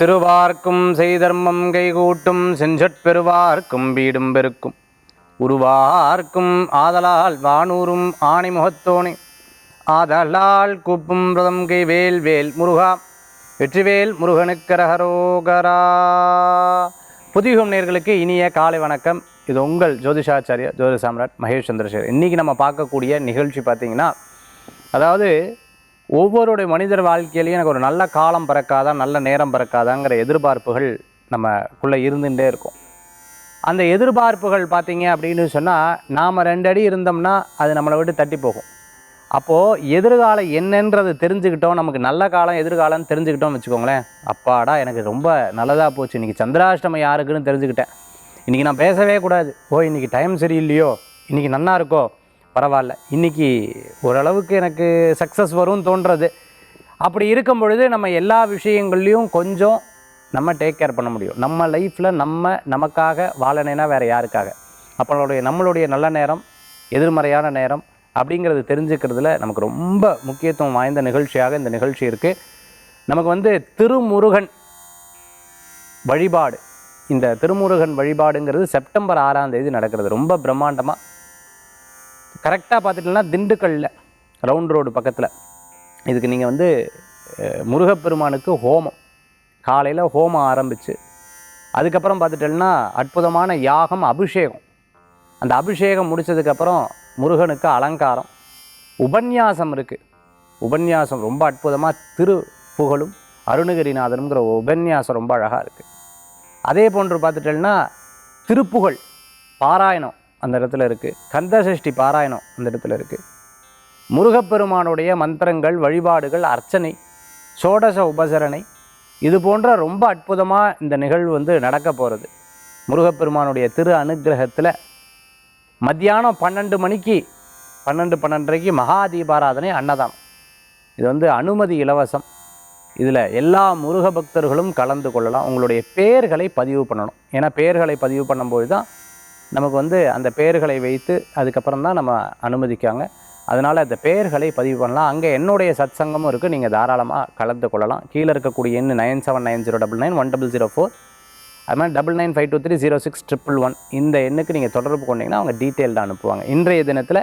திருவார்க்கும் செய்தர்மம் கைகூட்டும் செஞ்சற்பெருவார்க்கும் வீடும் பெருக்கும். உருவார்க்கும் ஆதலால் வானூரும் ஆணை முகத்தோனே. ஆதலால் கூப்பும் ரதம் கை வேல் வேல் முருகா. வெற்றிவேல் முருகனுக்கரகரோகரா புதியுகம் நேர்களுக்கு இனிய காலை வணக்கம். இது உங்கள் ஜோதிஷாச்சாரியா ஜோதி சாம்ராட் மகேஷ் சந்திரசேகர். இன்றைக்கி நம்ம பார்க்கக்கூடிய நிகழ்ச்சி பார்த்தீங்கன்னா அதாவது ஒவ்வொருடைய மனிதர் வாழ்க்கையிலையும் எனக்கு ஒரு நல்ல காலம் பிறக்காதா நல்ல நேரம் பிறக்காதாங்கிற எதிர்பார்ப்புகள் நம்மக்குள்ளே இருந்துகிட்டே இருக்கும். அந்த எதிர்பார்ப்புகள் பார்த்தீங்க அப்படின்னு சொன்னால் நாம் ரெண்டு அடி இருந்தோம்னா அது நம்மளை விட்டு தட்டி போகும். அப்போது எதிர்காலம் என்னன்றது தெரிஞ்சுக்கிட்டோம் நமக்கு நல்ல காலம் எதிர்காலம்னு தெரிஞ்சுக்கிட்டோம் வச்சுக்கோங்களேன். அப்பாடா எனக்கு ரொம்ப நல்லதாக போச்சு. இன்றைக்கி சந்திராஷ்டமம் யாருக்குன்னு தெரிஞ்சுக்கிட்டேன். இன்றைக்கி நான் பேசவே கூடாது. ஓ இன்றைக்கி டைம் சரியில்லையோ? இன்றைக்கி நல்லா இருக்கோ? பரவாயில்ல. இன்றைக்கி ஓரளவுக்கு எனக்கு சக்ஸஸ் வரும்னு தோன்றது. அப்படி இருக்கும் பொழுது நம்ம எல்லா விஷயங்கள்லையும் கொஞ்சம் நம்ம டேக் கேர் பண்ண முடியும். நம்ம லைஃப்பில் நம்ம நமக்காக வாழணைனா வேறு யாருக்காக? அப்பளுடைய நம்மளுடைய நல்ல நேரம் எதிர்மறையான நேரம் அப்படிங்கிறது தெரிஞ்சுக்கிறதுல நமக்கு ரொம்ப முக்கியத்துவம் வாய்ந்த நிகழ்ச்சியாக இந்த நிகழ்ச்சி இருக்குது நமக்கு வந்து திருமுருகன் வழிபாடு. இந்த திருமுருகன் வழிபாடுங்கிறது செப்டம்பர் ஆறாம் தேதி நடக்கிறது. ரொம்ப பிரம்மாண்டமாக கரெக்டாக பார்த்துட்டோம்னா திண்டுக்கல்லில் ரவுண்ட் ரோடு பக்கத்தில். இதுக்கு நீங்கள் வந்து முருகப்பெருமானுக்கு ஹோமம். காலையில் ஹோமம் ஆரம்பித்து அதுக்கப்புறம் பார்த்துட்டோம்னா அற்புதமான யாகம் அபிஷேகம். அந்த அபிஷேகம் முடிச்சதுக்கப்புறம் முருகனுக்கு அலங்காரம். உபன்யாசம் இருக்குது உபன்யாசம் ரொம்ப அற்புதமாக திரு புகழும் அருணகிரிநாதனுங்கிற உபன்யாசம் ரொம்ப அழகாக இருக்குது அதே போன்று பார்த்துட்டோம்னா திருப்புகழ் பாராயணம். அந்த இடத்துல இருக்குது கந்தசஷ்டி பாராயணம் அந்த இடத்துல இருக்குது முருகப்பெருமானுடைய மந்திரங்கள் வழிபாடுகள் அர்ச்சனை சோடச உபசரணை இது போன்ற ரொம்ப அற்புதமாக இந்த நிகழ்வு வந்து நடக்க போகிறது முருகப்பெருமானுடைய திரு அனுகிரகத்தில் மத்தியானம் பன்னெண்டு மணிக்கு பன்னெண்டு பன்னெண்டரைக்கு மகா தீபாராதனை அன்னதானம். இது வந்து அனுமதி இலவசம். இதில் எல்லா முருக பக்தர்களும் கலந்து கொள்ளலாம். உங்களுடைய பெயர்களை பதிவு பண்ணணும். ஏன்னா பெயர்களை பதிவு பண்ணும்போது தான் நமக்கு வந்து அந்த பெயர்களை வைத்து அதுக்கப்புறம் தான் நம்ம அனுமதிக்காங்க. அதனால் அந்த பெயர்களை பதிவு பண்ணலாம். அங்கே என்னுடைய சத் சங்கமும் இருக்குது நீங்கள் தாராளமாக கலந்து கொள்ளலாம். கீழே இருக்கக்கூடிய எண் nine seven nine zero double nine one double zero four அது மாதிரி double nine five two three zero six triple one. இந்த எண்ணுக்கு நீங்கள் தொடர்பு கொண்டீங்கன்னா அவங்க டீட்டெயில்டாக அனுப்புவாங்க. இன்றைய தினத்தில்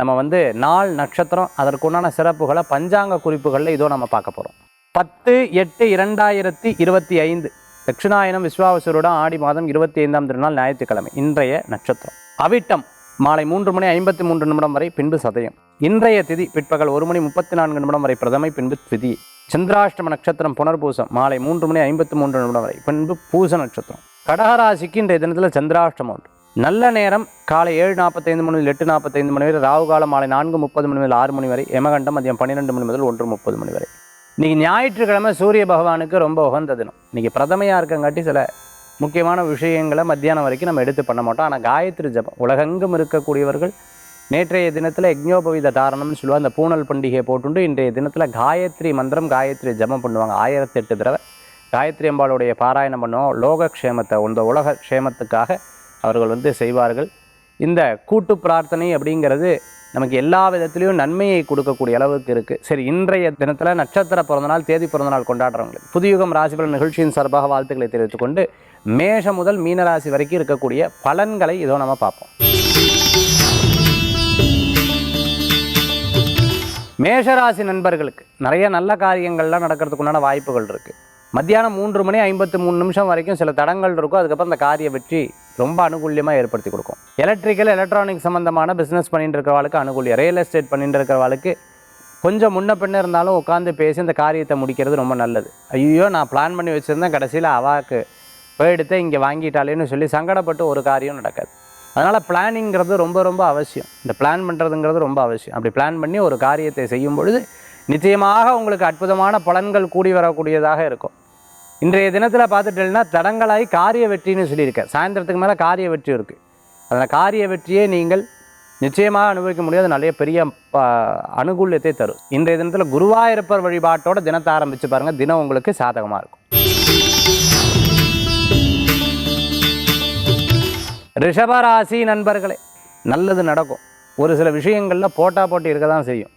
நம்ம வந்து நாள் நட்சத்திரம் அதற்குண்டான சிறப்புகளை பஞ்சாங்க குறிப்புகளில் இதோ நம்ம பார்க்க போகிறோம் பத்து எட்டு இரண்டாயிரத்தி இருபத்தி ஐந்து. தட்சிணாயனம் விஸ்வாவசருடன் ஆடி மாதம் இருபத்தி ஐந்தாம் திருநாள் ஞாயிற்றுக்கிழமை இன்றைய நட்சத்திரம். அவிட்டம் மாலை மூன்று மணி ஐம்பத்தி மூன்று நிமிடம் வரை பின்பு சதயம். இன்றைய திதி பிற்பகல் ஒரு மணி முப்பத்தி நான்கு நிமிடம் வரை பிரதமை பின்பு திதி. சந்திராஷ்டம நட்சத்திரம் புனர்பூசம் மாலை மூன்று மணி ஐம்பத்தி மூன்று நிமிடம் வரை பின்பு பூச நட்சத்திரம். கடகராசிக்கு இன்றைய தினத்தில் சந்திராஷ்டமம் உண்டு. நல்ல நேரம் காலை ஏழு நாற்பத்தைந்து மணி எட்டு நாற்பத்தைந்து மணி வரை ராகு காலம் மாலை நான்கு முப்பது மணி முதல் ஆறு மணி வரை யமகண்டம் மதியம் பன்னிரெண்டு மணி முதல் ஒன்று முப்பது மணி வரை. இன்னைக்கு ஞாயிற்றுக்கிழமை சூரிய பகவானுக்கு ரொம்ப உகந்த தினம். இன்னைக்கு பிரதமையாக இருக்கங்காட்டி சில முக்கியமான விஷயங்களை மத்தியானம் வரைக்கும் நம்ம எடுத்து பண்ண மாட்டோம். ஆனால் காயத்ரி ஜபம் உலகெங்கும் இருக்கக்கூடியவர்கள் நேற்றைய தினத்தில் யஜ்ஞோபவித தாரணம்னு சொல்லுவாங்க. அந்த பூனல் பண்டிகையை போட்டுண்டு இன்றைய தினத்தில் காயத்ரி மந்திரம் காயத்ரி ஜபம் பண்ணுவாங்க. ஆயிரத்தி எட்டு தடவை. காயத்ரி அம்பாளுடைய பாராயணம் பண்ணுவோம். லோகக்ஷேமத்தை இந்த உலக க்ஷேமத்துக்காக அவர்கள் வந்து செய்வார்கள். இந்த கூட்டு பிரார்த்தனை அப்படிங்கிறது நமக்கு எல்லா விதத்திலையும் நன்மையை கொடுக்கக்கூடிய அளவுக்கு இருக்குது சரி இன்றைய தினத்தில் நட்சத்திர பிறந்தநாள் தேதி பிறந்தநாள் கொண்டாடுறவங்களுக்கு புதியுகம் ராசிபலன் நிகழ்ச்சியின் சார்பாக வாழ்த்துக்களை தெரிவித்துக்கொண்டு மேஷம் முதல் மீனராசி வரைக்கும் இருக்கக்கூடிய பலன்களை இதோ நம்ம பார்ப்போம். மேஷராசி நண்பர்களுக்கு நிறைய நல்ல காரியங்கள்லாம் நடக்கிறதுக்குண்டான வாய்ப்புகள் இருக்குது மத்தியானம் மூன்று மணி ஐம்பத்தி மூணு நிமிஷம் வரைக்கும் சில தடங்கள் இருக்கும். அதுக்கப்புறம் அந்த காரிய வெற்றி ரொம்ப அனுகூல்யமாக ஏற்படுத்தி கொடுக்கும். எலக்ட்ரிக்கல் எலக்ட்ரானிக் சம்மந்தமான பிஸ்னஸ் பண்ணிட்டு இருக்கிறவாளுக்கு அனுகூலியம். ரியல் எஸ்டேட் பண்ணிட்டு இருக்கிறவாளுக்கு கொஞ்சம் முன்ன பின்ன இருந்தாலும் உட்காந்து பேசி இந்த காரியத்தை முடிக்கிறது ரொம்ப நல்லது. ஐயோ நான் பிளான் பண்ணி வச்சுருந்தேன் கடைசியில் அவாக்கு போயிடுத்து இங்கே வாங்கிட்டாலேன்னு சொல்லி சங்கடப்பட்டு ஒரு காரியம் நடக்காது. அதனால் பிளானிங்கிறது ரொம்ப ரொம்ப அவசியம். இந்த பிளான் பண்ணுறதுங்கிறது ரொம்ப அவசியம். அப்படி பிளான் பண்ணி ஒரு காரியத்தை செய்யும் பொழுது நிச்சயமாக உங்களுக்கு அற்புதமான பலன்கள் கூடி வரக்கூடியதாக இருக்கும். இன்றைய தினத்தில் பார்த்துட்டீங்கன்னா தடங்களாய் காரிய வெற்றின்னு சொல்லியிருக்கேன் சாயந்தரத்துக்கு மேலே காரிய வெற்றி இருக்குது அதனால் காரிய வெற்றியை நீங்கள் நிச்சயமாக அனுபவிக்க முடியாது. நிறைய பெரிய அனுகூல்யத்தை தரும். இன்றைய தினத்தில் குருவாயிருப்பர் வழிபாட்டோட தினத்தை ஆரம்பித்து பாருங்கள் தினம் உங்களுக்கு சாதகமாக இருக்கும். ரிஷபராசி நண்பர்களே நல்லது நடக்கும். ஒரு சில விஷயங்களில் போட்டா போட்டி இருக்க தான் செய்யும்.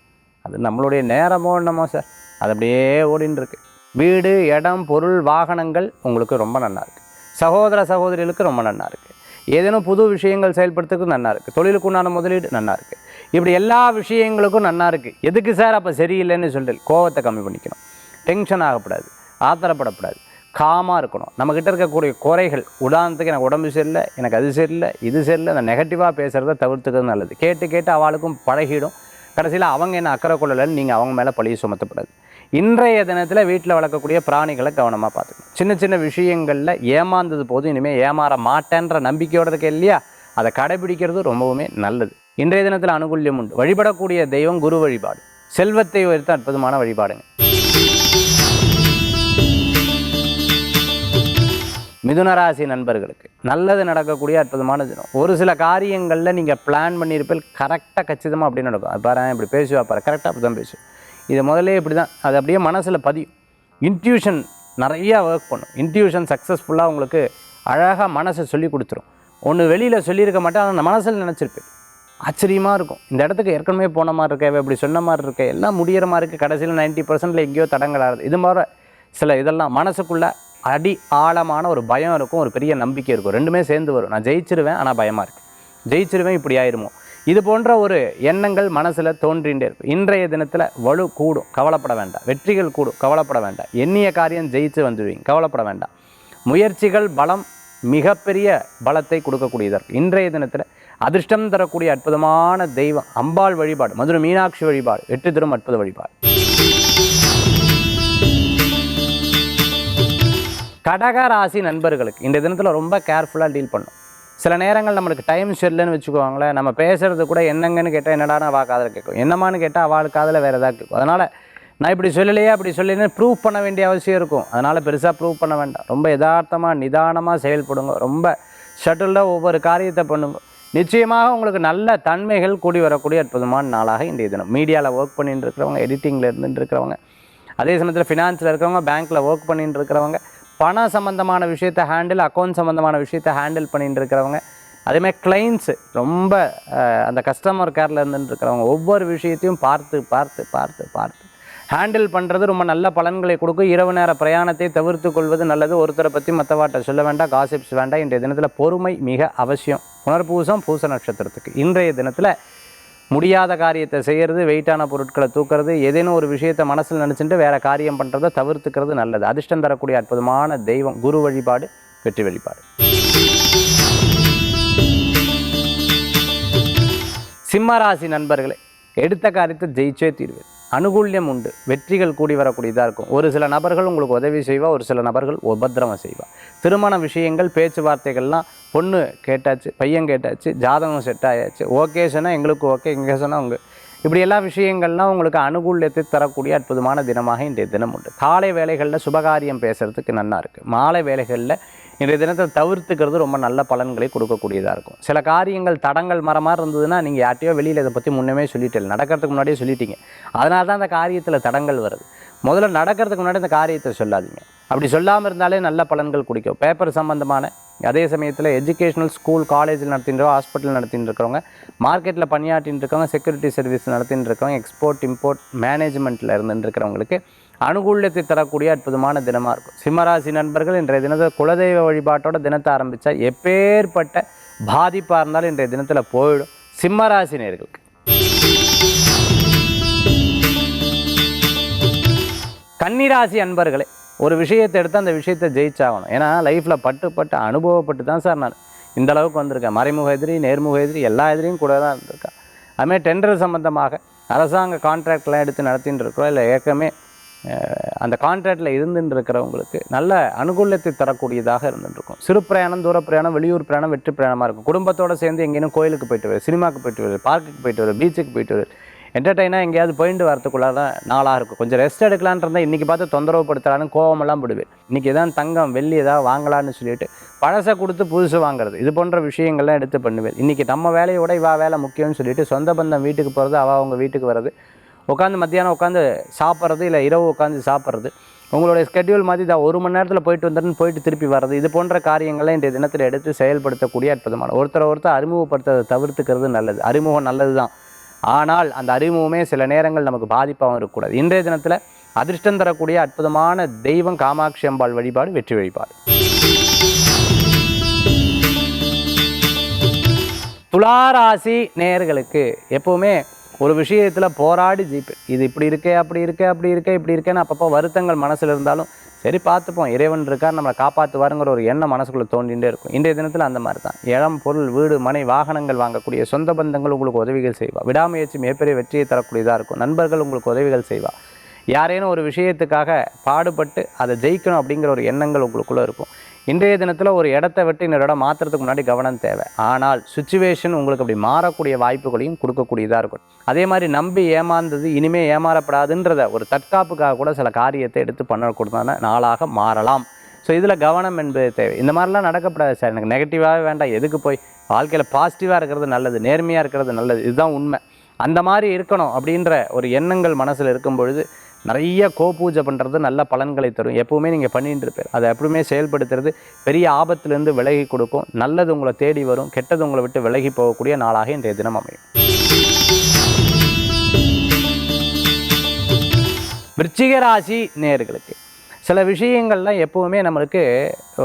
அது நம்மளுடைய நேரமோ என்னமோ சார். அது அப்படியே ஓடின்னு இருக்கு வீடு இடம் பொருள் வாகனங்கள் உங்களுக்கு ரொம்ப நல்லா இருக்குது சகோதர சகோதரிகளுக்கு ரொம்ப நல்லா இருக்குது ஏதேனும் புது விஷயங்கள் செயல்படுத்துறதுக்கு நல்லா இருக்குது தொழிலுக்கு உண்டான முதலீடு நல்லா இருக்குது இப்படி எல்லா விஷயங்களுக்கும் நல்லா இருக்குது எதுக்கு சார் அப்போ சரியில்லைன்னு சொல்லிட்டு கோவத்தை கம்மி பண்ணிக்கணும். டென்ஷன் ஆகக்கூடாது ஆத்திரப்படக்கூடாது காமாக இருக்கணும். நம்மக்கிட்ட இருக்கக்கூடிய குறைகள் உதாரணத்துக்கு எனக்கு உடம்பு சரியில்லை எனக்கு அது சரியில்லை இது சரியில்லை நான் நெகட்டிவாக பேசுகிறத தவிர்த்துக்கிறது நல்லது. கேட்டு கேட்டு அவளுக்கும் பழகிடும். கடைசியில் அவங்க என்ன அக்கறை கொள்ளலைன்னு நீங்கள் அவங்க மேலே பழிய சுமத்தப்படாது. இன்றைய தினத்தில் வீட்டில் வளர்க்கக்கூடிய பிராணிகளை கவனமாக பார்த்துக்கணும். சின்ன சின்ன விஷயங்களில் ஏமாந்தது போதும் இனிமேல் ஏமாற மாட்டேன்ற நம்பிக்கையோடு இருக்க இல்லையா? அதை கடைபிடிக்கிறது ரொம்பவுமே நல்லது. இன்றைய தினத்தில் அனுகூல்யம் உண்டு. வழிபடக்கூடிய தெய்வம் குரு வழிபாடு. செல்வத்தை உயர்த்த அற்புதமான வழிபாடுங்க. மிதுனராசி நண்பர்களுக்கு நல்லது நடக்கக்கூடிய அற்புதமான தினம். ஒரு சில காரியங்களில் நீங்கள் பிளான் பண்ணியிருப்பீல் கரெக்டாக கச்சிதமாக அப்படி நடக்கும். அது பாரு இப்படி பேசுவா பாரு. கரெக்டாக அப்படி தான் பேசுவேன் இது முதல்ல இப்படி தான். அது அப்படியே மனசில் பதியும். இன்ட்யூஷன் நிறையா ஒர்க் பண்ணும். இன்ட்யூஷன் சக்ஸஸ்ஃபுல்லாக உங்களுக்கு அழகாக மனசை சொல்லி கொடுத்துரும். ஒன்று வெளியில் சொல்லியிருக்க மாட்டேன் ஆனால் அந்த மனசில் நினச்சிருப்பேன். ஆச்சரியமாக இருக்கும். இந்த இடத்துக்கு ஏற்கனவே போன மாதிரி இருக்கே இப்படி சொன்ன மாதிரி இருக்கே எல்லாம் முடியிற மாதிரி இருக்குது கடைசியில் நைன்ட்டி பர்சன்டில் எங்கேயோ தடங்களாகுது இது மாதிரி சில இதெல்லாம் மனசுக்குள்ளே அடி ஆழமான ஒரு பயம் இருக்கும் ஒரு பெரிய நம்பிக்கை இருக்கும். ரெண்டுமே சேர்ந்து வரும். நான் ஜெயிச்சிருவேன் ஆனால் பயமாக இருக்குது ஜெயிச்சிருவேன் இப்படி ஆயிருமோ? இது போன்ற ஒரு எண்ணங்கள் மனசில் தோன்றிகிட்டே இருக்கும் இன்றைய தினத்தில் வலு கூடும் கவலைப்பட வேண்டாம். வெற்றிகள் கூடும் கவலைப்பட வேண்டாம். எண்ணிய காரியம் ஜெயிச்சு வந்துடுவீங்க கவலைப்பட வேண்டாம். முயற்சிகள் பலம் மிகப்பெரிய பலத்தை கொடுக்கக்கூடியதாக இருக்கும். இன்றைய தினத்தில் அதிர்ஷ்டம் தரக்கூடிய அற்புதமான தெய்வம் அம்பாள் வழிபாடு மதுரை மீனாட்சி வழிபாடு வெற்றி தரும் அற்புத வழிபாடு. கடக ராசி நண்பர்களுக்கு இந்த தினத்தில் ரொம்ப கேர்ஃபுல்லாக டீல் பண்ணும் சில நேரங்கள் நம்மளுக்கு டைம் சரியில்லைன்னு வச்சுக்கோங்களேன் நம்ம பேசுறது கூட என்னங்கன்னு கேட்டால் என்னடான்னு அவள் காதில் கேட்கும். என்னமான்னு கேட்டால் அவள் காதில் வேறு எதாவது கேட்கும். அதனால் நான் இப்படி சொல்லலையே அப்படி சொல்லலைன்னு ப்ரூவ் பண்ண வேண்டிய அவசியம் இருக்கும். அதனால் பெருசாக ப்ரூவ் பண்ண வேண்டாம். ரொம்ப யதார்த்தமாக நிதானமாக செயல்படுங்க. ரொம்ப ஷட்டில்டாக ஒவ்வொரு காரியத்தை பண்ணுங்க. நிச்சயமாக உங்களுக்கு நல்ல தன்மைகள் கூடி வரக்கூடிய அற்புதமான நாளாக இன்றைய தினம். மீடியாவில் ஒர்க் பண்ணிட்டு இருக்கிறவங்க எடிட்டிங்கில் இருந்துட்டு இருக்கிறவங்க அதே சமயத்தில் ஃபினான்ஸில் இருக்கிறவங்க பேங்க்கில் ஒர்க் பண்ணிட்டு இருக்கிறவங்க பண சம்மந்தமான விஷயத்தை ஹேண்டில் அக்கௌண்ட் சம்மந்தமான விஷயத்தை ஹேண்டில் பண்ணிட்டு இருக்கிறவங்க. அதேமாதிரி கிளைண்ட்ஸு ரொம்ப அந்த கஸ்டமர் கேரில் இருந்துட்டு இருக்கிறவங்க ஒவ்வொரு விஷயத்தையும் பார்த்து பார்த்து பார்த்து பார்த்து. ஹேண்டில் பண்ணுறது ரொம்ப நல்ல பலன்களை கொடுக்கும். இரவு நேர பிரயாணத்தை தவிர்த்து கொள்வது நல்லது. ஒருத்தரை பற்றி மற்றவாட்ட சொல்ல வேண்டாம் காசிப்ஸ் வேண்டாம். இன்றைய தினத்தில் பொறுமை மிக அவசியம். புனர்பூசம் பூச நட்சத்திரத்துக்கு. இன்றைய தினத்தில் முடியாத காரியத்தை செய்கிறது வெயிட்டான பொருட்களை தூக்கிறது ஏதேனும் ஒரு விஷயத்தை மனசில் நினச்சிட்டு வேறு காரியம் பண்ணுறதை தவிர்த்துக்கிறது நல்லது. அதிர்ஷ்டம் தரக்கூடிய அற்புதமான தெய்வம் குரு வழிபாடு வெற்றி வழிபாடு. சிம்மராசி நண்பர்களே எடுத்த காரியத்தை ஜெயிச்சே தீர்வேன் அனுகூல்யம் உண்டு. வெற்றிகள் கூடி வரக்கூடியதாக இருக்கும். ஒரு சில நபர்கள் உங்களுக்கு உதவி செய்வா ஒரு சில நபர்கள் உபத்திரவம் செய்வா. திருமண விஷயங்கள் பேச்சுவார்த்தைகள்லாம் பொண்ணு கேட்டாச்சு பையன் கேட்டாச்சு ஜாதகம் செட் ஆயாச்சு ஓகே சொன்னால் எங்களுக்கு ஓகே இங்கே சொன்னால் உங்கள் இப்படி எல்லா விஷயங்கள்லாம் உங்களுக்கு அனுகூல்யத்தை தரக்கூடிய அற்புதமான தினமாக இன்றைய தினம் உண்டு. காலை வேலைகளில் சுபகாரியம் பேசுகிறதுக்கு நல்லா இருக்குது மாலை வேலைகளில் இன்றைய தினத்தை தவிர்த்துக்கிறது ரொம்ப நல்ல பலன்களை கொடுக்கக்கூடியதாக இருக்கும். சில காரியங்கள் தடங்கள் மர மாதிரி இருந்ததுன்னா நீங்கள் யார்ட்டையோ வெளியில் இதை பற்றி முன்னமே சொல்லிட்டீங்க. நடக்கிறதுக்கு முன்னாடியே சொல்லிட்டீங்க. அதனால தான் அந்த காரியத்தில் தடங்கள் வருது. முதல்ல நடக்கிறதுக்கு முன்னாடி இந்த காரியத்தை சொல்லாதீங்க. அப்படி சொல்லாமல் இருந்தாலே நல்ல பலன்கள் குடிக்கும். பேப்பர் சம்மந்தமான அதே சமயத்தில் எஜுகேஷனல் ஸ்கூல் காலேஜில் நடத்திட்டு ஹாஸ்பிட்டல் நடத்திட்டு இருக்கிறவங்க மார்க்கெட்டில் பணியாற்றின்னு இருக்கவங்க செக்யூரிட்டி சர்வீஸ் நடத்தின்னு இருக்கவங்க எக்ஸ்போர்ட் இம்போர்ட் மேனேஜ்மெண்ட்டில் இருந்துட்டு இருக்கிறவங்களுக்கு அனுகூல்யத்தை தரக்கூடிய அற்புதமான தினமாக இருக்கும். சிம்மராசி நண்பர்கள் இன்றைய தினத்தில் குலதெய்வ வழிபாட்டோட தினத்தை ஆரம்பித்தா எப்பேற்பட்ட பாதிப்பாக இருந்தாலும் இன்றைய தினத்தில் போயிடும். சிம்மராசி நேர்களுக்கு. கன்னிராசி அன்பர்களே ஒரு விஷயத்தை எடுத்து அந்த விஷயத்தை ஜெயிச்சாகணும். ஏன்னா லைஃப்பில் பட்டு பட்டு அனுபவப்பட்டு தான் சார் நான் இந்த அளவுக்கு வந்திருக்கேன். மறைமுக எதிரி நேர்முக எதிரி எல்லா எதிரியும் கூட தான் இருந்திருக்கேன் அதுமாதிரி டெண்டர் சம்மந்தமாக அரசாங்க கான்ட்ராக்ட்லாம் எடுத்து நடத்தின்னு இருக்கிறோம். இல்லை ஏற்கனவே அந்த கான்ட்ராக்டில் இருந்துட்டு இருக்கிறவங்களுக்கு நல்ல அனுகூலத்தை தரக்கூடியதாக இருந்துருக்கும் சிறு பிரயாணம் தூர பிரயாணம் வெளியூர் பிரயாணம் வெற்றி பிரயாணமாக இருக்கும். குடும்பத்தோடு சேர்ந்து எங்கேயும் கோயிலுக்கு போயிட்டு வரு சினிமாவுக்கு போயிட்டு வரு பார்க்குக்கு போயிட்டு வரு பீச்சுக்கு போயிட்டு வரு. என்டர்டெயினாக எங்கேயாவது போயிட்டு வரத்துக்குள்ளே தான் நாளாக இருக்கும். கொஞ்சம் ரெஸ்ட் எடுக்கலான் இருந்தால் இன்றைக்கி பார்த்து தொந்தரவு படுத்தலான்னு கோவமெல்லாம் போடுவேன். இன்றைக்கி தான் தங்கம் வெள்ளி ஏதாவது வாங்கலான்னு சொல்லிட்டு பழசை கொடுத்து புதுசு வாங்குறது. இது போன்ற விஷயங்கள்லாம் எடுத்து பண்ணுவேன். இன்றைக்கி நம்ம வேலையோட இவா வேலை முக்கியம்னு சொல்லிட்டு சொந்த பந்தம் வீட்டுக்கு போகிறது அவள் அவங்க வீட்டுக்கு வர்றது உட்காந்து மத்தியானம் உட்காந்து சாப்பிட்றது இல்லை இரவு உட்காந்து சாப்பிட்றது. உங்களுடைய ஸ்கெட்யூல் மாதிரி தான் ஒரு மணி நேரத்தில் போயிட்டு வந்துட்டுன்னு போயிட்டு திருப்பி வர்றது இது போன்ற காரியங்களை இன்றைய தினத்தில் எடுத்து செயல்படுத்தக்கூடிய அற்புதமான ஒருத்தரை ஒருத்தர் அறிமுகப்படுத்துறதை தவிர்த்துக்கிறது நல்லது. அறிமுகம் நல்லது தான் ஆனால் அந்த அறிமுகமே சில நேரங்கள் நமக்கு பாதிப்பாகவும் இருக்கக்கூடாது. இன்றைய தினத்தில் அதிர்ஷ்டம் தரக்கூடிய அற்புதமான தெய்வம் காமாட்சி அம்பாள் வழிபாடு வெற்றி வழிபாடு. துளாராசி நேயர்களுக்கு எப்போவுமே ஒரு விஷயத்தில் போராடி ஜெயிப்பேன் இது இப்படி இருக்கே அப்படி இருக்கே அப்படி இருக்கே இப்படி இருக்கேன்னு அப்பப்போ வருத்தங்கள் மனசில் இருந்தாலும் சரி பார்த்துப்போம் இறைவன் இருக்கார் நம்மளை காப்பாற்றுவாருங்கிற ஒரு எண்ணம் மனசுக்குள்ளே தோண்டிகிட்டே இருக்கும். இன்றைய தினத்தில் அந்த மாதிரி தான் இளம் பொருள் வீடு மனை வாகனங்கள் வாங்கக்கூடிய சொந்த பந்தங்கள் உங்களுக்கு உதவிகள் செய்வா. விடாமுயற்சி மிகப்பெரிய வெற்றியை தரக்கூடியதாக இருக்கும். நண்பர்கள் உங்களுக்கு உதவிகள் செய்வா. யாரேனும் ஒரு விஷயத்துக்காக பாடுபட்டு அதை ஜெயிக்கணும் அப்படிங்கிற ஒரு எண்ணங்கள் உங்களுக்குள்ளே இருக்கும். இன்றைய தினத்தில் ஒரு இடத்த விட்டு இன்னொரு இடம் மாற்றுறதுக்கு முன்னாடி கவனம் தேவை. ஆனால் சுச்சுவேஷன் உங்களுக்கு அப்படி மாறக்கூடிய வாய்ப்புகளையும் கொடுக்கக்கூடியதாக இருக்கும். அதே மாதிரி நம்பி ஏமாந்தது இனிமேல் ஏமாறப்படாதுன்றத ஒரு தற்காப்புக்காக கூட சில காரியத்தை எடுத்து பண்ணக்கூடாத நாளாக மாறலாம். ஸோ இதில் கவனம் என்பது தேவை. இந்த மாதிரிலாம் நடக்கப்படாது சார். எனக்கு நெகட்டிவாகவே வேண்டாம். எதுக்கு போய்? வாழ்க்கையில் பாசிட்டிவாக இருக்கிறது நல்லது நேர்மையாக இருக்கிறது நல்லது. இதுதான் உண்மை. அந்த மாதிரி இருக்கணும் அப்படின்ற ஒரு எண்ணங்கள் மனசில் இருக்கும் பொழுது நிறைய கோ பூஜை பண்ணுறது நல்ல பலன்களை தரும். எப்பவுமே நீங்கள் பண்ணிட்டு இருப்பீர் அதை எப்பவுமே செயல்படுத்துறது பெரிய ஆபத்துலேருந்து விலகி கொடுக்கும். நல்லது உங்களை தேடி வரும். கெட்டது உங்களை விட்டு விலகி போகக்கூடிய நாளாக இன்றைய தினம் அமையும். விருச்சிக ராசி நேர்களுக்கு சில விஷயங்கள்லாம் எப்போவுமே நம்மளுக்கு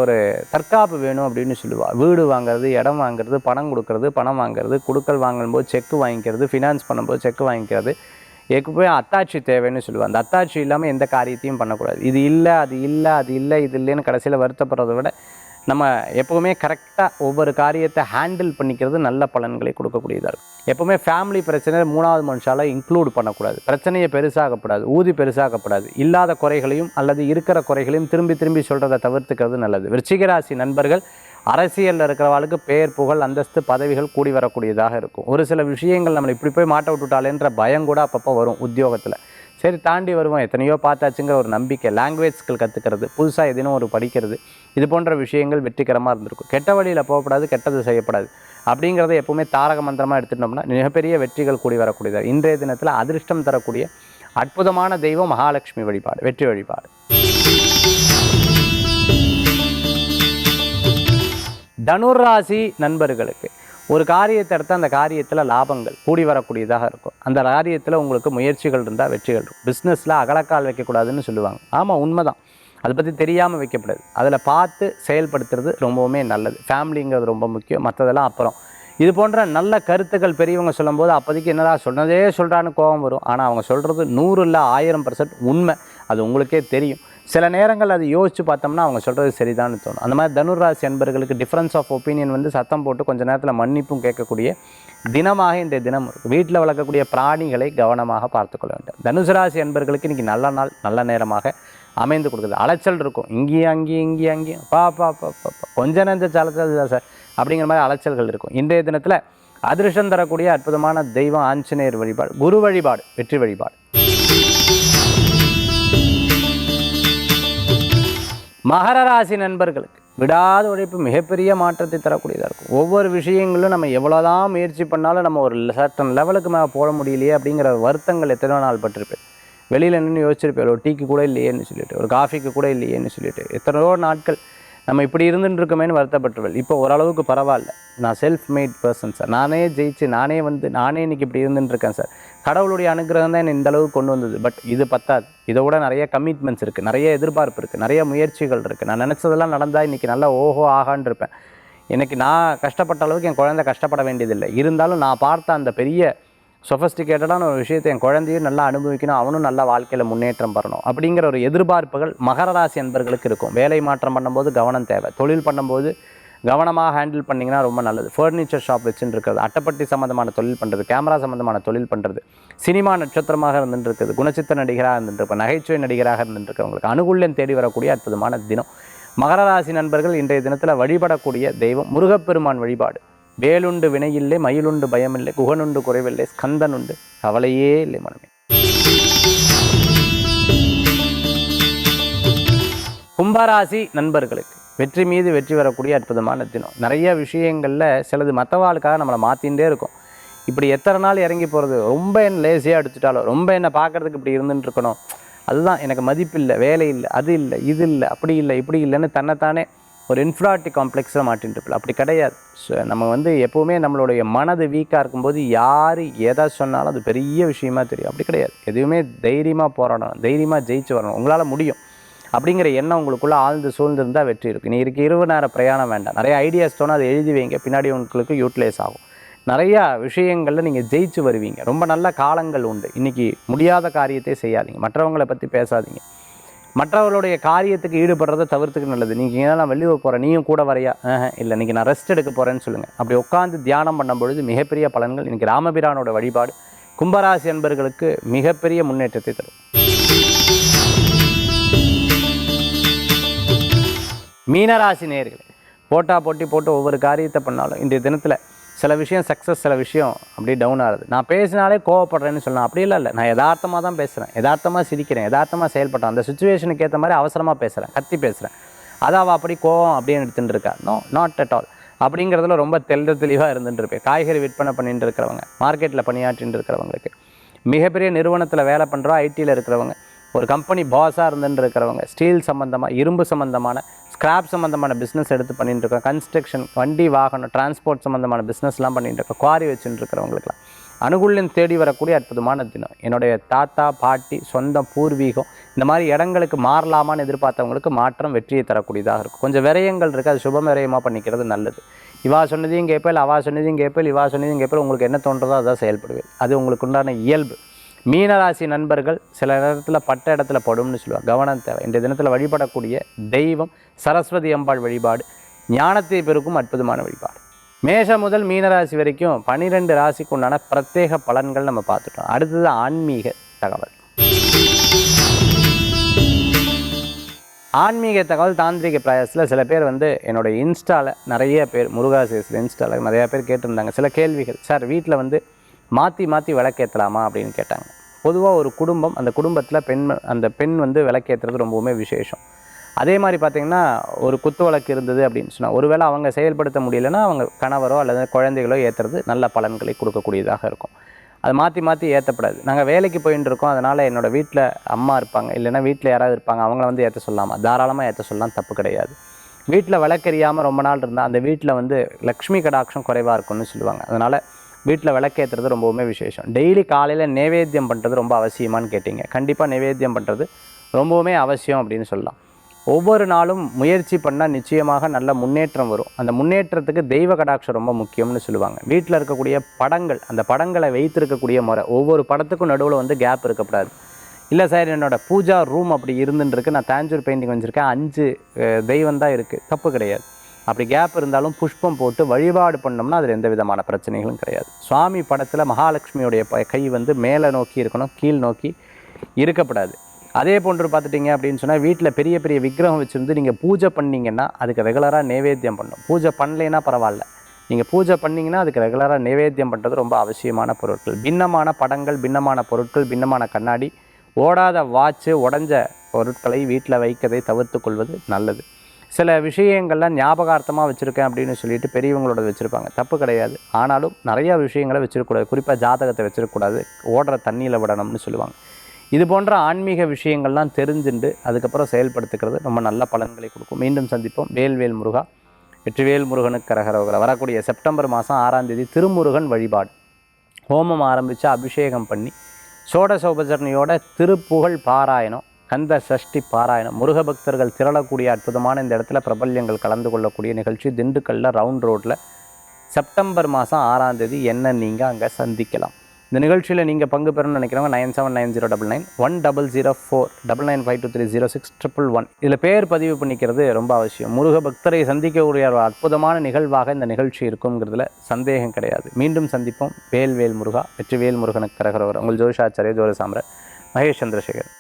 ஒரு தற்காப்பு வேணும் அப்படின்னு சொல்லுவாள் வீடு வாங்குறது இடம் வாங்குறது பணம் கொடுக்கறது பணம் வாங்குறது கொடுக்கல் வாங்கும்போது செக்கு வாங்கிக்கிறது ஃபினான்ஸ் பண்ணும்போது செக்கு வாங்கிக்கிறது எப்பவுமே அத்தாட்சி தேவைன்னு சொல்லுவாங்க. அந்த அத்தாட்சி இல்லாமல் எந்த காரியத்தையும் பண்ணக்கூடாது. இது இல்லை அது இல்லை அது இல்லை இது இல்லைன்னு கடைசியில் வருத்தப்படுறதை விட நம்ம எப்போவுமே கரெக்டாக ஒவ்வொரு காரியத்தை ஹேண்டில் பண்ணிக்கிறது நல்ல பலன்களை கொடுக்கக்கூடியதாக இருக்கும். எப்போவுமே ஃபேமிலி பிரச்சனை மூணாவது மனுஷால் இன்க்ளூட் பண்ணக்கூடாது. பிரச்சனையை பெருசாகக்கூடாது ஊதி பெருசாகக்கூடாது இல்லாத குறைகளையும் அல்லது இருக்கிற குறைகளையும் திரும்பி திரும்பி சொல்கிறத தவிர்த்துக்கிறது நல்லது. விருச்சிகராசி நண்பர்கள் அரசியலில் இருக்கிறவாளுக்கு பேர் புகழ் அந்தஸ்து பதவிகள் கூடி வரக்கூடியதாக இருக்கும். ஒரு சில விஷயங்கள் நம்மளை இப்படி போய் மாட்ட விட்டுட்டாலேன்ற பயம் கூட அப்பப்போ வரும் உத்தியோகத்தில். சரி தாண்டி வருவோம். எத்தனையோ பார்த்தாச்சுங்கிற ஒரு நம்பிக்கை. லாங்குவேஜ் ஸ்கில் கற்றுக்கிறது புதுசாக எதினும் ஒரு படிக்கிறது. இது போன்ற விஷயங்கள் வெற்றிகரமாக இருந்திருக்கும். கெட்ட வழியில் போகக்கூடாது கெட்டது செய்யப்படாது. அப்படிங்கிறத எப்பவுமே தாரக மந்திரமாக எடுத்துட்டோம்னா மிகப்பெரிய வெற்றிகள் கூடி வரக்கூடியது. இன்றைய தினத்தில் அதிர்ஷ்டம் தரக்கூடிய அற்புதமான தெய்வம் மகாலட்சுமி வழிபாடு வெற்றி வழிபாடு. தனுராசி நண்பர்களுக்கு ஒரு காரியத்தை எடுத்தால் அந்த காரியத்தில் லாபங்கள் கூடி வரக்கூடியதாக இருக்கும். அந்த காரியத்தில் உங்களுக்கு முயற்சிகள் இருந்தால் வெற்றிகள் இருக்கும். பிஸ்னஸில் அகலக்கால் வைக்கக்கூடாதுன்னு சொல்லுவாங்க. ஆமாம் உண்மைதான். அதை பற்றி தெரியாமல் வைக்கப்படாது. அதில் பார்த்து செயல்படுத்துறது ரொம்பவுமே நல்லது. ஃபேமிலிங்கிறது ரொம்ப முக்கியம். மற்றதெல்லாம் அப்புறம். இது போன்ற நல்ல கருத்துக்கள் பெரியவங்க சொல்லும்போது அப்போதைக்கு என்னடா சொன்னதே சொல்கிறான்னு கோபம் வரும். ஆனால் அவங்க சொல்கிறது நூறு இல்லை ஆயிரம் பர்சன்ட் உண்மை. அது உங்களுக்கே தெரியும். சில நேரங்கள் அது யோசித்து பார்த்தோம்னா அவங்க சொல்கிறது சரிதான்னு தோணும். அந்த மாதிரி தனுராசி அன்பர்களுக்கு டிஃப்ரென்ஸ் ஆஃப் ஒப்பீனியன் வந்து சத்தம் போட்டு கொஞ்ச நேரத்தில் மன்னிப்பும் கேட்கக்கூடிய தினமாக இன்றைய தினம் வீட்டில் வளர்க்கக்கூடிய பிராணிகளை கவனமாக பார்த்துக்கொள்ள வேண்டும். தனுசு ராசி அன்பர்களுக்கு இன்றைக்கி நல்ல நாள் நல்ல நேரமாக அமைந்து கொடுக்குது. அலைச்சல் இருக்கும். இங்கேயும் அங்கேயும் இங்கேயும் அங்கேயும். பா பா பா பா கொஞ்ச நேரத்தை அலைச்சல் சார் அப்படிங்கிற மாதிரி அலைச்சல்கள் இருக்கும். இன்றைய தினத்தில் அதிர்ஷ்டம் தரக்கூடிய அற்புதமான தெய்வம் ஆஞ்சநேயர் வழிபாடு குரு வழிபாடு வெற்றி வழிபாடு. மகர ராசி நண்பர்களுக்கு விடாத உழைப்பு மிகப்பெரிய மாற்றத்தை தரக்கூடியதாக இருக்கும். ஒவ்வொரு விஷயங்களும் நம்ம எவ்வளோதான் முயற்சி பண்ணாலும் நம்ம ஒரு சர்டன் லெவலுக்கு மேலே போட முடியலையே அப்படிங்கிற வருத்தங்கள் எத்தனையோ நாள் பட்டிருப்பேன். வெளியில் நின்று யோசிச்சிருப்பேன் ஒரு டீக்கு கூட இல்லையேன்னு சொல்லிட்டு ஒரு காஃபிக்கு கூட இல்லையேன்னு சொல்லிட்டு. எத்தனையோ நாட்கள் நம்ம இப்படி இருந்துட்டு இருக்கோமேன்னு இப்போ ஓரளவுக்கு பரவாயில்ல. நான் செல்ஃப் மேட் பர்சன் சார் நானே ஜெயிச்சு நானே வந்து நானே இன்னைக்கு இப்படி இருந்துட்டு இருக்கேன் சார் கடவுளுடைய அனுகிரகம் தான் என்னை இந்த அளவுக்கு கொண்டு வந்தது. பட் இது பத்தாது. இதை விட நிறைய கமிட்மெண்ட்ஸ் இருக்குது நிறைய எதிர்பார்ப்பு இருக்குது நிறைய முயற்சிகள் இருக்குது நான் நினச்சதெல்லாம் நடந்தால் இன்றைக்கி நல்லா ஓஹோ ஆகான்னு இருப்பேன் எனக்கு நான் கஷ்டப்பட்ட அளவுக்கு என் குழந்தை கஷ்டப்பட வேண்டியதில்லை. இருந்தாலும் நான் பார்த்த அந்த பெரிய சொஃபஸ்டிகேட்டடான ஒரு விஷயத்தை என் குழந்தையும் நல்லா அனுபவிக்கணும் அவனும் நல்லா வாழ்க்கையில் முன்னேற்றம் பெறணும். அப்படிங்கிற ஒரு எதிர்பார்ப்புகள் மகர ராசி அன்பர்களுக்கு இருக்கும். வேலை மாற்றம் பண்ணும்போது கவனம் தேவை. தொழில் பண்ணும்போது கவனமாக ஹேண்டில் பண்ணிங்கன்னா ரொம்ப நல்லது. ஃபர்னிச்சர் ஷாப் வச்சுன்னு இருக்கிறது அட்டப்பட்டி சம்மந்தமான தொழில் பண்ணுறது கேமரா சம்மந்தமான தொழில் பண்ணுறது சினிமா நட்சத்திரமாக இருந்துருக்குது குணச்சித்திர நடிகராக இருந்துட்டு நகைச்சுவை நடிகராக இருந்துட்டு அவங்களுக்கு அனுகூல்யம் தேடி வரக்கூடிய அற்புதமான தினம். மகர ராசி நண்பர்கள் இன்றைய தினத்தில் வழிபடக்கூடிய தெய்வம் முருகப்பெருமான் வழிபாடு. வேலுண்டு வினையில்லை மயிலுண்டு பயமில்லை குகனுண்டு குறைவில்லை ஸ்கந்தன் உண்டு கவலையே இல்லை மனமே. கும்பராசி நண்பர்களுக்கு வெற்றி மீது வெற்றி வரக்கூடிய அற்புதமான தினம். நிறைய விஷயங்களில் சிலது மற்றவாளுக்காக நம்மளை மாற்றிகிட்டே இருக்கும். இப்படி எத்தனை நாள் இறங்கி போகிறது ரொம்ப என்ன லேசியாக எடுத்துட்டாலும் ரொம்ப என்னை பார்க்கறதுக்கு இப்படி இருந்துட்டு இருக்கணும் அதுதான் எனக்கு மதிப்பு இல்லை வேலை இல்லை அது இல்லை இது இல்லை அப்படி இல்லை இப்படி இல்லைன்னு தன்னைத்தானே ஒரு இன்ஃப்ராட்டி காம்ப்ளெக்ஸில் மாட்டின்னு அப்படி கிடையாது. ஸோ நம்ம வந்து எப்போவுமே நம்மளுடைய மனது வீக்காக இருக்கும்போது யார் எதை சொன்னாலும் அது பெரிய விஷயமா தெரியும். அப்படி கிடையாது. எதுவுமே தைரியமாக போராடணும். தைரியமாக ஜெயிச்சு வரணும். உங்களால் முடியும். அப்படிங்கிற எண்ணம் உங்களுக்குள்ளே ஆழ்ந்து சூழ்ந்திருந்தால் வெற்றி இருக்கும் நீ இருக்கு இரவு நேர பிரயாணம் வேண்டாம். நிறைய ஐடியாஸ் தோணும் அதை எழுதி வைங்க. பின்னாடி உங்களுக்கு யூட்டிலைஸ் ஆகும். நிறையா விஷயங்களில் நீங்கள் ஜெயிச்சு வருவீங்க. ரொம்ப நல்ல காலங்கள் உண்டு. இன்றைக்கி முடியாத காரியத்தை செய்யாதீங்க. மற்றவங்களை பற்றி பேசாதீங்க. மற்றவர்களுடைய காரியத்துக்கு ஈடுபடுறத தவிர்த்துக்கு நல்லது. நீங்கள் ஏன்னா நான் வெளியூர் போகிறேன் நீயும் கூட வரையா? இல்லை இன்றைக்கி நான் ரெஸ்ட் எடுக்க போகிறேன்னு சொல்லுங்கள் அப்படி உட்காந்து தியானம் பண்ணும் பொழுது மிகப்பெரிய பலன்கள் இன்றைக்கி ராமபிரானோட வழிபாடு கும்பராசி அன்பர்களுக்கு மிகப்பெரிய முன்னேற்றத்தை தரும். மீனராசி நேர்களே போட்டா போட்டி போட்டு ஒவ்வொரு காரியத்தை பண்ணாலும் இன்றைய தினத்தில் சில விஷயம் சக்ஸஸ் சில விஷயம் அப்படியே டவுன் ஆகுது. நான் பேசினாலே கோவப்படுறேன்னு சொல்லலாம். அப்படி இல்லை இல்லை. நான் யதார்த்தமாக தான் பேசுகிறேன் யதார்த்தமாக சிரிக்கிறேன். யதார்த்தமாக செயல்பட்டேன் அந்த சுச்சுவேஷனுக்கு ஏற்ற மாதிரி அவசரமாக பேசுகிறேன் கத்தி பேசுகிறேன் அதை அவள் அப்படி கோவம் அப்படின்னு எடுத்துகிட்டு இருக்கா? நோ நாட் அட் ஆல் அப்படிங்கிறதுல ரொம்ப தெளிந்த தெளிவாக இருந்துட்டு இருப்பேன் காய்கறி விற்பனை பண்ணிட்டு இருக்கிறவங்க மார்க்கெட்டில் பணியாற்றிட்டு இருக்கிறவங்களுக்கு மிகப்பெரிய நிறுவனத்தில் வேலை பண்ணுறோம் ஐடியில் இருக்கிறவங்க ஒரு கம்பெனி பாஸாக இருந்துன்னு இருக்கிறவங்க ஸ்டீல் சம்மந்தமாக இரும்பு சம்மந்தமான ஸ்கிராப் சம்மந்தமான பிஸ்னஸ் எடுத்து பண்ணிட்டு இருக்கோம் கன்ஸ்ட்ரக்ஷன் வண்டி வாகனம் டிரான்ஸ்போர்ட் சம்மந்தமான பிஸ்னஸ்லாம் பண்ணிட்டு இருக்கோம் குவாரி வச்சுட்டு இருக்கிறவங்களுக்குலாம் அனுகூல்யம் தேடி வரக்கூடிய அற்புதமான தினம். என்னுடைய தாத்தா பாட்டி சொந்தம் பூர்வீகம் இந்த மாதிரி இடங்களுக்கு மாறலாமான்னு எதிர்பார்த்தவங்களுக்கு மாற்றம் வெற்றியை தரக்கூடியதாக இருக்கும். கொஞ்சம் விரயங்கள் இருக்குது அது சுப விரயமாக பண்ணிக்கிறது நல்லது. இவா சொன்னதையும் கேட்பேல் அவா சொன்னதையும் கேட்பேல் இவா சொன்னதையும் கேட்பேல் உங்களுக்கு என்ன தோன்றதோ அதான் செயல்படுவேன். அது உங்களுக்கு உண்டான இயல்பு. மீனராசி நண்பர்கள் சில நேரத்தில் பட்ட இடத்துல படும்னு சொல்லுவாங்க. கவனம் தேவை. இந்த தினத்தில் வழிபடக்கூடிய தெய்வம் சரஸ்வதி அம்பாள் வழிபாடு ஞானத்தை பெருக்கும் அற்புதமான வழிபாடு. மேஷம் முதல் மீனராசி வரைக்கும் பனிரெண்டு ராசிக்கு உண்டான பிரத்யேக பலன்கள் நம்ம பார்த்துட்டோம். அடுத்தது ஆன்மீக தகவல். ஆன்மீக தகவல் தாந்திரிக பிரயாசத்தில் சில பேர் வந்து என்னோடய இன்ஸ்டாவில் நிறைய பேர் முருகாசியஸில் இன்ஸ்டாவில் நிறையா பேர் கேட்டிருந்தாங்க. சில கேள்விகள் சார் வீட்டில் வந்து மாற்றி மாற்றி விளக்கேற்றலாமா அப்படின்னு கேட்டாங்க. பொதுவாக ஒரு குடும்பம் அந்த குடும்பத்தில் பெண் அந்த பெண் வந்து விளக்கேற்றுறது ரொம்பவுமே விசேஷம். அதே மாதிரி பார்த்திங்கன்னா ஒரு குத்து வழக்கு இருந்தது அப்படின்னு சொன்னால் ஒருவேளை அவங்க செயல்படுத்த முடியலன்னா அவங்க கணவரோ அல்லது குழந்தைகளோ ஏற்றுறது நல்ல பலன்களை கொடுக்கக்கூடியதாக இருக்கும். அது மாற்றி மாற்றி ஏற்றப்படாது நாங்கள் வேலைக்கு போயின்னு இருக்கோம் அதனால் என்னோடய வீட்டில் அம்மா இருப்பாங்க இல்லைன்னா வீட்டில் யாராவது இருப்பாங்க அவங்கள வந்து ஏற்ற சொல்லாமா தாராளமாக ஏற்ற சொல்லலாம் தப்பு கிடையாது. வீட்டில் விளக்கெரியாமல் ரொம்ப நாள் இருந்தால் அந்த வீட்டில் வந்து லக்ஷ்மி கடாட்சம் குறைவாக இருக்கும்னு சொல்லுவாங்க. அதனால் வீட்டில் விளக்கேற்றுறது ரொம்பவுமே விசேஷம். டெய்லி காலையில் நைவேத்தியம் பண்ணுறது ரொம்ப அவசியமான்னு கேட்டிங்க. கண்டிப்பாக நைவேத்தியம் பண்ணுறது ரொம்பவுமே அவசியம் அப்படின்னு சொல்லலாம். ஒவ்வொரு நாளும் முயற்சி பண்ணால் நிச்சயமாக நல்ல முன்னேற்றம் வரும். அந்த முன்னேற்றத்துக்கு தெய்வ கடாட்சம் ரொம்ப முக்கியம்னு சொல்லுவாங்க. வீட்டில் இருக்கக்கூடிய படங்கள் அந்த படங்களை வைத்திருக்கக்கூடிய முறை ஒவ்வொரு படத்துக்கும் நடுவில் வந்து கேப் இருக்கக்கூடாது. இல்லை சார் என்னோடய பூஜா ரூம் அப்படி இருந்துருக்கு நான் தேஞ்சூர் பெயிண்டிங் வச்சுருக்கேன். அஞ்சு தெய்வம் தான் இருக்குது தப்பு கிடையாது. அப்படி கேப் இருந்தாலும் புஷ்பம் போட்டு வழிபாடு பண்ணோம்னா அதில் எந்த விதமான பிரச்சனைகளும் கிடையாது. சுவாமி படத்தில் மகாலட்சுமியுடைய ப- கை வந்து மேலே நோக்கி இருக்கணும் கீழ் நோக்கி இருக்கப்படாது. அதே போன்று பார்த்துட்டிங்க அப்படின்னு சொன்னால் வீட்டில் பெரிய பெரிய விக்கிரகம் வச்சுருந்து நீங்கள் பூஜை பண்ணீங்கன்னா அதுக்கு ரெகுலராக நைவேத்தியம் பண்ணணும். பூஜை பண்ணலைன்னா பரவாயில்ல. நீங்கள் பூஜை பண்ணீங்கன்னா அதுக்கு ரெகுலராக நைவேத்தியம் பண்ணுறது ரொம்ப அவசியமான பொருட்கள். பின்னமான படங்கள் பின்னமான பொருட்கள் பின்னமான கண்ணாடி ஓடாத வாட்சு உடஞ்ச பொருட்களை வீட்டில் வைக்கதை தவிர்த்து கொள்வது நல்லது. சில விஷயங்கள்லாம் ஞாபகார்த்தமாக வச்சுருக்கேன் அப்படின்னு சொல்லிட்டு பெரியவங்களோட வச்சுருப்பாங்க. தப்பு கிடையாது. ஆனாலும் நிறையா விஷயங்களை வச்சுருக்கூடாது குறிப்பாக ஜாதகத்தை வச்சிருக்கக்கூடாது. ஓடுற தண்ணியில் விடணும்னு சொல்லுவாங்க. இது போன்ற ஆன்மீக விஷயங்கள்லாம் தெரிஞ்சுண்டு அதுக்கப்புறம் செயல்படுத்துக்கிறது ரொம்ப நல்ல பலன்களை கொடுக்கும். மீண்டும் சந்திப்போம். வேல்வேல் முருகா வெற்றிவேல் முருகனுக்கு கரகரோகர வரக்கூடிய செப்டம்பர் மாதம் ஆறாம் தேதி திருமுருகன் வழிபாடு. ஹோமம் ஆரம்பித்து அபிஷேகம் பண்ணி சோடசோபஜரணியோட திருப்புகழ் பாராயணம். கந்த சஷ்டி பாராயணம். முருக பக்தர்கள் திரளக்கூடிய அற்புதமான இந்த இடத்துல பிரபல்யங்கள் கலந்து கொள்ளக்கூடிய நிகழ்ச்சி. திண்டுக்கல்ல ரவுண்ட் ரோட்டில் செப்டம்பர் மாதம் ஆறாம் தேதி என்ன நீங்கள் அங்கே சந்திக்கலாம். இந்த நிகழ்ச்சியில் நீங்கள் பங்கு பெறணும்னு நினைக்கிறவங்க nine seven nine zero double nine one double zero four double nine five two three zero six triple one இதில் பேர் பதிவு பண்ணிக்கிறது ரொம்ப அவசியம். முருக பக்தரை சந்திக்கக்கூடிய ஒரு அற்புதமான நிகழ்வாக இந்த நிகழ்ச்சி இருக்குங்கிறதுல சந்தேகம் கிடையாது. மீண்டும் சந்திப்போம். வேல் வேல் முருகா வெற்றிவேல் முருகனுக்கு கரகரவர். உங்கள் ஜோஷாச்சாரிய ஜோர சாம்ராட் மகேஷ் சந்திரசேகர்.